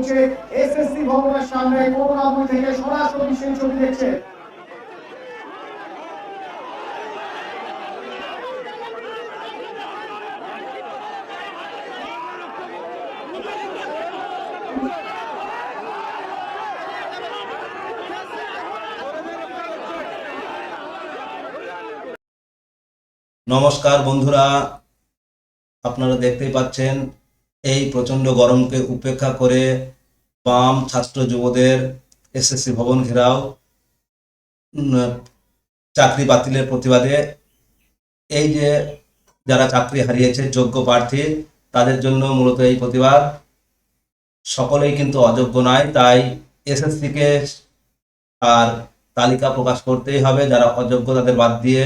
চলছে এসএসসি ভবনের সামনে করুণাময় থেকে সরাসরি সেই ছবি দেখছে। নমস্কার বন্ধুরা, আপনারা দেখতেই পাচ্ছেন এই প্রচণ্ড গরমকে উপেক্ষা করে বাম ছাত্র যুবদের এসএসসি ভবন ঘেরাও চাকরি বাতিলের প্রতিবাদে। এই যে যারা চাকরি হারিয়েছে, যোগ্য প্রার্থী, তাদের জন্য মূলত এই প্রতিবাদ। সকলেই কিন্তু অযোগ্য নয়, তাই এসএসসিকে আর তালিকা প্রকাশ করতেই হবে। যারা অযোগ্য তাদের বাদ দিয়ে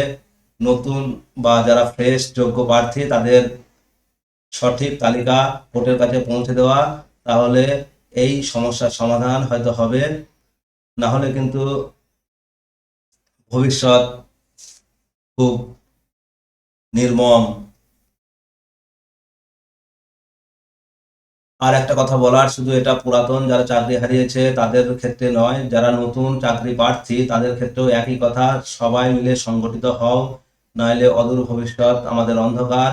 নতুন বা যারা ফ্রেশ, যোগ্য প্রার্থী, তাদের সঠিক তালিকা ভোটের কাছে পৌঁছে দেওয়া, তাহলে এই সমস্যার সমাধান হয়তো হবে। না হলে কিন্তু ভবিষ্যৎ খুব নির্মম। আর একটা কথা বলার, শুধু এটা পুরাতন, যারা চাকরি হারিয়েছে তাদের ক্ষেত্রে নয়, যারা নতুন চাকরি প্রার্থী তাদের ক্ষেত্রেও একই কথা, সবাই মিলে সংগঠিত হও, নইলে অদূর ভবিষ্যৎ আমাদের অন্ধকার।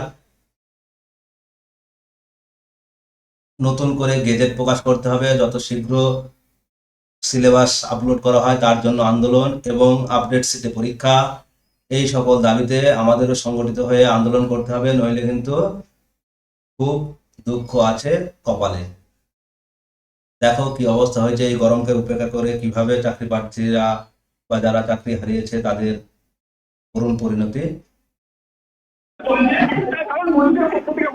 নতুন করে গেজেট প্রকাশ করতে হবে, যত শীঘ্র সিলেবাস আপলোড করা হয় তার জন্য আন্দোলন এবং আপডেট সিটে পরীক্ষা। এই সকল দাবিতে আমাদেরও সংগঠিত হয়ে আন্দোলন করতে হবে, নইলে কিন্তু খুব দুঃখ আছে কপালে। দেখো কি অবস্থা হয়েছে, এই গরমকে উপেক্ষা করে কীভাবে চাকরি প্রার্থীরা বা যারা চাকরি হারিয়েছে তাদের করুণ পরিণতি।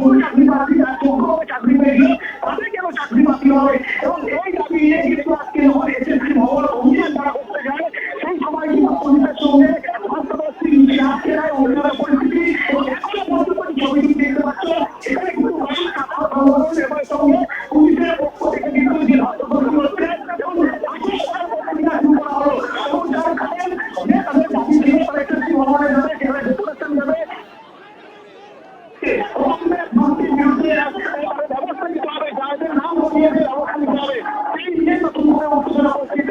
কিন্তু চাকরি প্রার্থী তাদের কেন চাকরি বাতিল হবে? এবং এই আজকে অভিযান তারা করতে যায়, সেই সময় কিন্তু সঙ্গে মিছিল আটকে দেয় অভিযোগের পরিস্থিতি। এবং এখনও পর্যন্ত যে ছবিটি দেখতে এখানে কিন্তু অনেক ছাত্র সঙ্গে পুলিশের পক্ষ থেকে কিন্তু যে ধস্তাধস্তি হচ্ছে এবং আজকে তার পক্ষ থেকে শুরু করা হলো এবং যারা খাবেন যে তাদের দাবি ছিল তারা এসএসসি ভবনে যাবে সেখানে ডেপুটেশন যাবে দুর্নীতির বিরুদ্ধে ব্যবস্থা নিতে হবে যাদের নাম কমিয়েছে ব্যবস্থা নিতে হবে সেই নিয়ে নতুন করে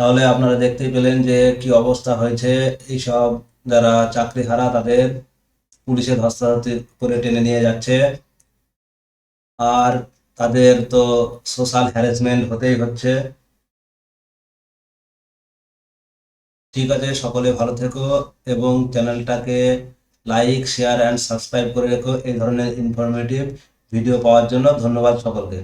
তাহলে আপনারা দেখতেই পেলেন যে কি অবস্থা হয়েছে। এইসব যারা চাকরি হারা তাদের পুলিশের ধস্তাধস্তি করে টেনে নিয়ে যাচ্ছে। আর তাদের তো সোশ্যাল হ্যারাসমেন্ট হতেই হচ্ছে। ঠিক আছে, সকলে ভালো থেকো এবং চ্যানেলটাকে লাইক, শেয়ার অ্যান্ড সাবস্ক্রাইব করে রেখো। এই ধরনের ইনফরমেটিভ ভিডিও পাওয়ার জন্য ধন্যবাদ সকলকে।